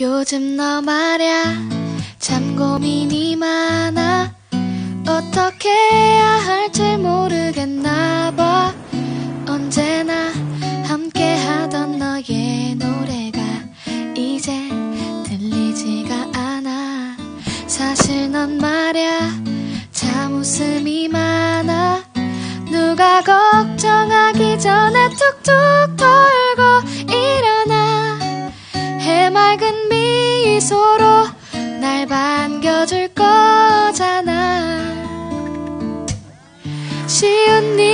요즘 너 말야 참 고민이 많아. 어떻게 해야 할지 모르겠나 봐. 언제나 함께 하던 너의 노래가 이제 들리지가 않아. 사실 넌 말야 참 웃음이 많아. 누가 걱정하기 전에 툭툭 미소로 날 반겨줄 거잖아. 쉬운 일